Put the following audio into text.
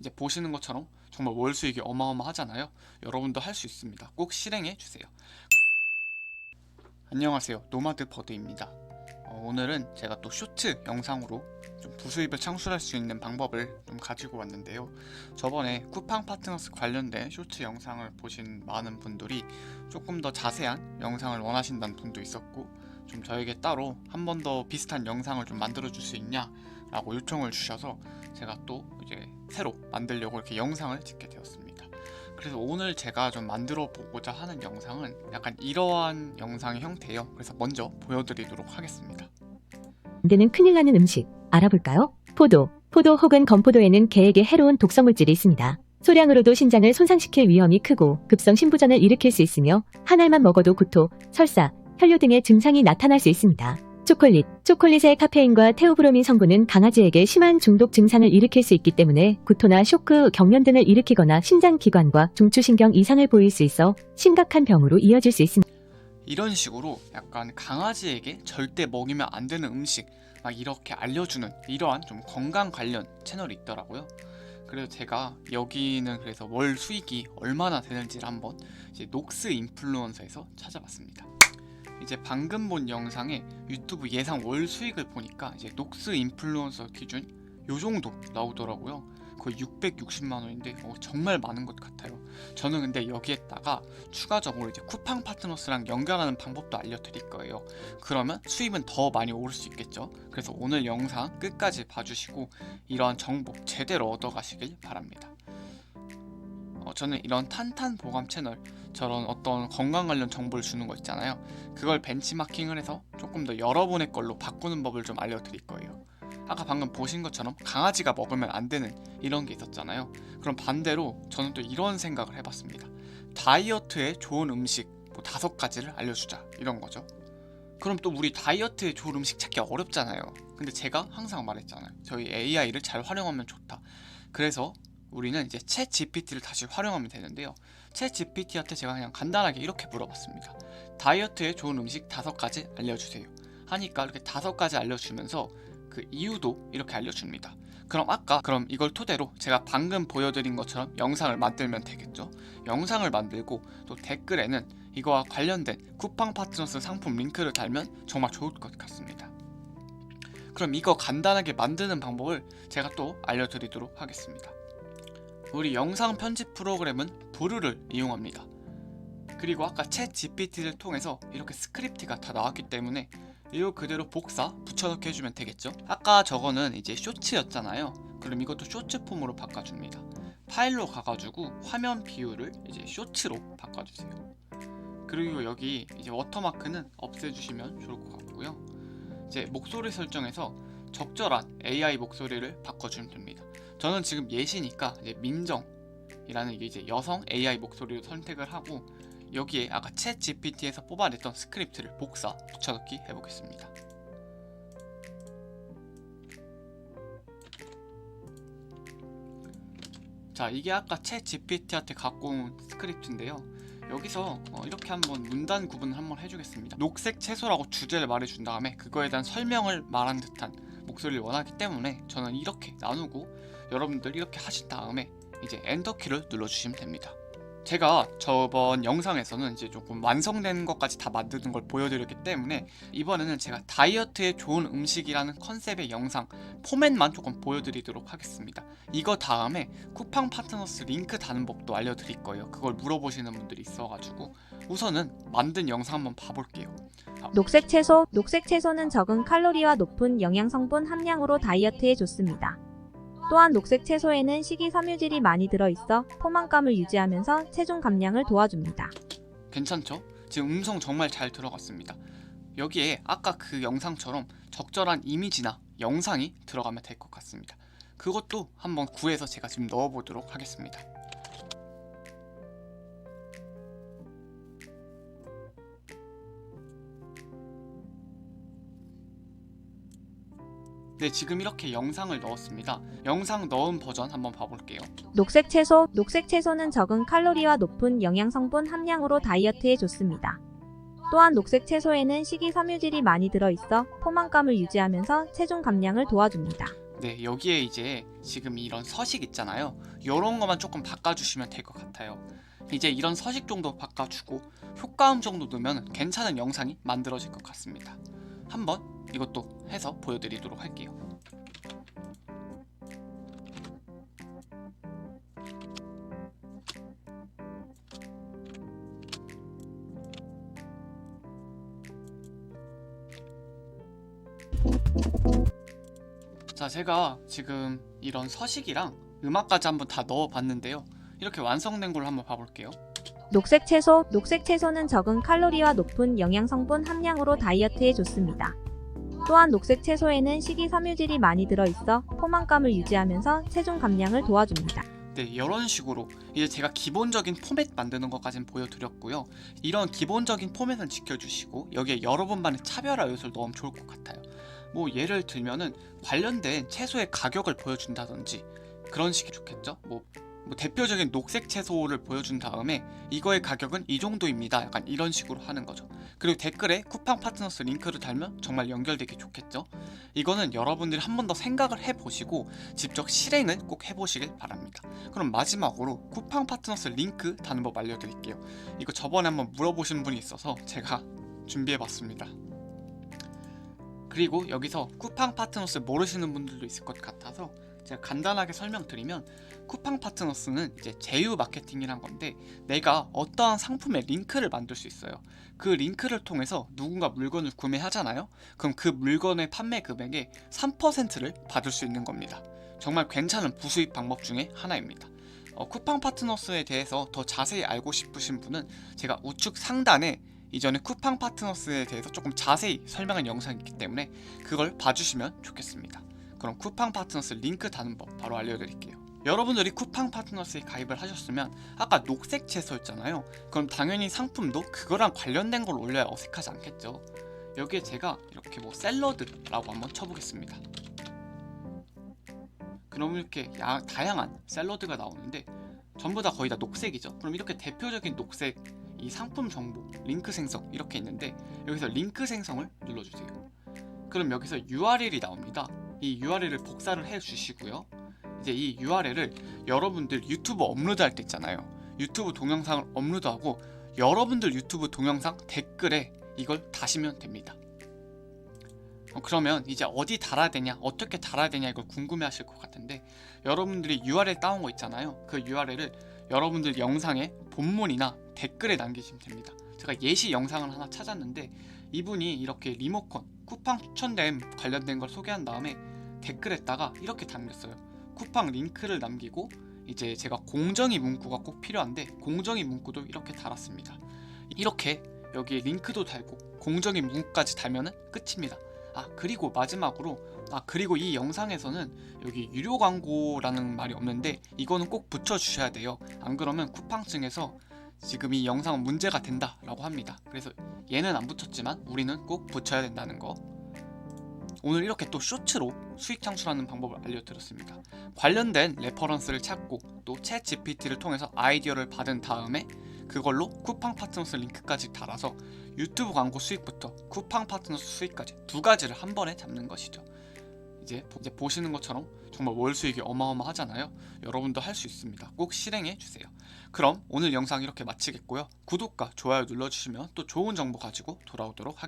이제 보시는 것처럼 정말 월 수익이 어마어마하잖아요. 여러분도 할 수 있습니다. 꼭 실행해 주세요. 안녕하세요. 노마드 버드입니다. 어, 오늘은 제가 또 쇼트 영상으로 좀 부수입을 창출할 수 있는 방법을 좀 가지고 왔는데요. 저번에 쿠팡 파트너스 관련된 쇼트 영상을 보신 많은 분들이 조금 더 자세한 영상을 원하신다는 분도 있었고 좀 저에게 따로 한 번 더 비슷한 영상을 좀 만들어 줄 수 있냐 라고 요청을 주셔서 제가 또 이제 새로 만들려고 이렇게 영상을 찍게 되었습니다. 그래서 오늘 제가 좀 만들어 보고자 하는 영상은 약간 이러한 영상의 형태예요. 그래서 먼저 보여드리도록 하겠습니다. 만드는 큰일 나는 음식 알아볼까요? 포도, 포도 혹은 건포도에는 개에게 해로운 독성물질이 있습니다. 소량으로도 신장을 손상시킬 위험이 크고 급성 신부전을 일으킬 수 있으며 한 알만 먹어도 구토, 설사, 혈뇨 등의 증상이 나타날 수 있습니다. 초콜릿, 초콜릿의 카페인과 테오브로민 성분은 강아지에게 심한 중독 증상을 일으킬 수 있기 때문에 구토나 쇼크, 경련 등을 일으키거나 신장기관과 중추신경 이상을 보일 수 있어 심각한 병으로 이어질 수 있습니다. 이런 식으로 약간 강아지에게 절대 먹이면 안 되는 음식 막 이렇게 알려주는 이러한 좀 건강 관련 채널이 있더라고요. 그래서 제가 여기는 그래서 월 수익이 얼마나 되는지를 한번 이제 녹스 인플루언서에서 찾아봤습니다. 이제 방금 본 영상에 유튜브 예상 월 수익을 보니까 이제 녹스 인플루언서 기준 요 정도 나오더라고요. 거의 660만 원인데 어, 정말 많은 것 같아요. 저는 근데 여기에다가 추가적으로 이제 쿠팡 파트너스랑 연결하는 방법도 알려드릴 거예요. 그러면 수입은 더 많이 오를 수 있겠죠. 그래서 오늘 영상 끝까지 봐주시고 이러한 정보 제대로 얻어가시길 바랍니다. 어, 저는 이런 탄탄 보감 채널 저런 어떤 건강 관련 정보를 주는 거 있잖아요. 그걸 벤치마킹을 해서 조금 더 여러분의 걸로 바꾸는 법을 좀 알려드릴 거예요. 아까 방금 보신 것처럼 강아지가 먹으면 안 되는 이런 게 있었잖아요. 그럼 반대로 저는 또 이런 생각을 해봤습니다. 다이어트에 좋은 음식 뭐 다섯 가지를 알려주자 이런 거죠. 그럼 또 우리 다이어트에 좋은 음식 찾기 어렵잖아요. 근데 제가 항상 말했잖아요. 저희 AI를 잘 활용하면 좋다. 그래서 우리는 이제 챗 GPT를 다시 활용하면 되는데요. 챗 GPT한테 제가 그냥 간단하게 이렇게 물어봤습니다. 다이어트에 좋은 음식 다섯 가지 알려주세요. 하니까 이렇게 다섯 가지 알려주면서 그 이유도 이렇게 알려줍니다. 그럼 아까 그럼 이걸 토대로 제가 방금 보여드린 것처럼 영상을 만들면 되겠죠. 영상을 만들고 또 댓글에는 이거와 관련된 쿠팡 파트너스 상품 링크를 달면 정말 좋을 것 같습니다. 그럼 이거 간단하게 만드는 방법을 제가 또 알려드리도록 하겠습니다. 우리 영상 편집 프로그램은 부르를 이용합니다. 그리고 아까 챗 GPT를 통해서 이렇게 스크립트가 다 나왔기 때문에 이거 그대로 복사 붙여넣기 해주면 되겠죠? 아까 저거는 이제 쇼츠였잖아요. 그럼 이것도 쇼츠 폼으로 바꿔줍니다. 파일로 가가지고 화면 비율을 이제 쇼츠로 바꿔주세요. 그리고 여기 이제 워터마크는 없애주시면 좋을 것 같고요. 이제 목소리 설정에서 적절한 AI 목소리를 바꿔주면 됩니다 저는 지금 예시니까 이제 민정이라는 이제 여성 AI 목소리로 선택을 하고 여기에 아까 챗 GPT에서 뽑아냈던 스크립트를 복사 붙여넣기 해보겠습니다. 자 이게 아까 챗 GPT한테 갖고 온 스크립트인데요. 여기서 어, 이렇게 한번 문단 구분을 한번 해주겠습니다. 녹색 채소라고 주제를 말해준 다음에 그거에 대한 설명을 말한 듯한 목소리를 원하기 때문에 저는 이렇게 나누고 여러분들 이렇게 하신 다음에 이제 엔터키를 눌러주시면 됩니다. 제가 저번 영상에서는 이제 조금 완성된 것까지 다 만드는 걸 보여드렸기 때문에 이번에는 제가 다이어트에 좋은 음식이라는 컨셉의 영상 포맷만 조금 보여드리도록 하겠습니다. 이거 다음에 쿠팡 파트너스 링크 다는 법도 알려드릴 거예요. 그걸 물어보시는 분들이 있어가지고 우선은 만든 영상 한번 봐볼게요. 녹색 채소, 녹색 채소는 적은 칼로리와 높은 영양 성분 함량으로 다이어트에 좋습니다. 또한 녹색 채소에는 식이섬유질이 많이 들어있어 포만감을 유지하면서 체중 감량을 도와줍니다. 괜찮죠? 지금 음성 정말 잘 들어갔습니다. 여기에 아까 그 영상처럼 적절한 이미지나 영상이 들어가면 될 것 같습니다. 그것도 한번 구해서 제가 지금 넣어보도록 하겠습니다. 네, 지금 이렇게 영상을 넣었습니다. 영상 넣은 버전 한번 봐볼게요. 녹색 채소, 녹색 채소는 적은 칼로리와 높은 영양 성분 함량으로 다이어트에 좋습니다. 또한 녹색 채소에는 식이섬유질이 많이 들어있어 포만감을 유지하면서 체중 감량을 도와줍니다. 네, 여기에 이제 지금 이런 서식 있잖아요. 이런 것만 조금 바꿔주시면 될 것 같아요. 이제 이런 서식 정도 바꿔주고 효과음 정도 넣으면 괜찮은 영상이 만들어질 것 같습니다. 한번 이것도 해서 보여드리도록 할게요. 자, 제가 지금 이런 서식이랑 음악까지 한번 다 넣어봤는데요. 이렇게 완성된 걸 한번 봐볼게요. 녹색 채소, 녹색 채소는 적은 칼로리와 높은 영양 성분 함량으로 다이어트에 좋습니다. 또한 녹색 채소에는 식이섬유질이 많이 들어있어 포만감을 유지하면서 체중 감량을 도와줍니다. 네, 이런 식으로 이제 제가 기본적인 포맷 만드는 것까지는 보여드렸고요. 이런 기본적인 포맷은 지켜주시고 여기에 여러분만의 차별화 요소를 넣으면 좋을 것 같아요. 뭐 예를 들면은 관련된 채소의 가격을 보여준다든지 그런 식이 좋겠죠. 뭐, 뭐 대표적인 녹색 채소를 보여준 다음에 이거의 가격은 이 정도입니다. 약간 이런 식으로 하는 거죠. 그리고 댓글에 쿠팡 파트너스 링크를 달면 정말 연결되기 좋겠죠. 이거는 여러분들이 한 번 더 생각을 해보시고 직접 실행을 꼭 해보시길 바랍니다. 그럼 마지막으로 쿠팡 파트너스 링크 다는 법 알려드릴게요. 이거 저번에 한번 물어보신 분이 있어서 제가 준비해봤습니다. 그리고 여기서 쿠팡 파트너스 모르시는 분들도 있을 것 같아서 제가 간단하게 설명드리면 쿠팡 파트너스는 이제 제휴 마케팅이란 건데 내가 어떠한 상품의 링크를 만들 수 있어요. 그 링크를 통해서 누군가 물건을 구매하잖아요. 그럼 그 물건의 판매 금액의 3%를 받을 수 있는 겁니다. 정말 괜찮은 부수입 방법 중에 하나입니다. 어, 쿠팡 파트너스에 대해서 더 자세히 알고 싶으신 분은 제가 우측 상단에 이전에 쿠팡 파트너스에 대해서 조금 자세히 설명한 영상이 있기 때문에 그걸 봐주시면 좋겠습니다. 그럼 쿠팡 파트너스 링크 다는 법 바로 알려드릴게요. 여러분들이 쿠팡 파트너스에 가입을 하셨으면 아까 녹색 채소였잖아요. 그럼 당연히 상품도 그거랑 관련된 걸 올려야 어색하지 않겠죠. 여기에 제가 이렇게 뭐 샐러드라고 한번 쳐보겠습니다. 그럼 이렇게 야- 다양한 샐러드가 나오는데 전부 다 거의 다 녹색이죠. 그럼 이렇게 대표적인 녹색 이 상품 정보, 링크 생성 이렇게 있는데 여기서 링크 생성을 눌러주세요. 그럼 여기서 URL이 나옵니다. 이 URL을 복사를 해 주시고요. 이제 이 URL을 여러분들 유튜브 업로드할 때 있잖아요. 유튜브 동영상을 업로드하고 여러분들 유튜브 동영상 댓글에 이걸 다시면 됩니다. 어, 그러면 이제 어디 달아야 되냐, 어떻게 달아야 되냐 이걸 궁금해 하실 것 같은데 여러분들이 URL 따온 거 있잖아요. 그 URL을 여러분들 영상의 본문이나 댓글에 남기시면 됩니다. 제가 예시 영상을 하나 찾았는데 이분이 이렇게 리모컨 쿠팡 추천됨 관련된 걸 소개한 다음에 댓글에다가 이렇게 남겼어요. 쿠팡 링크를 남기고 이제 제가 공정위 문구가 꼭 필요한데 공정위 문구도 이렇게 달았습니다. 이렇게 여기에 링크도 달고 공정위 문구까지 달면은 끝입니다. 아 그리고 마지막으로 아 그리고 이 영상에서는 여기 유료 광고라는 말이 없는데 이거는 꼭 붙여 주셔야 돼요. 안 그러면 쿠팡 측에서 지금 이 영상은 문제가 된다라고 합니다. 그래서 얘는 안 붙였지만 우리는 꼭 붙여야 된다는 거. 오늘 이렇게 또 쇼츠로 수익 창출하는 방법을 알려드렸습니다. 관련된 레퍼런스를 찾고 또챗 GPT를 통해서 아이디어를 받은 다음에 그걸로 쿠팡 파트너스 링크까지 달아서 유튜브 광고 수익부터 쿠팡 파트너스 수익까지 두 가지를 한 번에 잡는 것이죠. 이제, 보- 이제 보시는 것처럼 정말 월 수익이 어마어마하잖아요. 여러분도 할 수 있습니다. 꼭 실행해 주세요. 그럼 오늘 영상 이렇게 마치겠고요. 구독과 좋아요 눌러주시면 또 좋은 정보 가지고 돌아오도록 하겠습니다.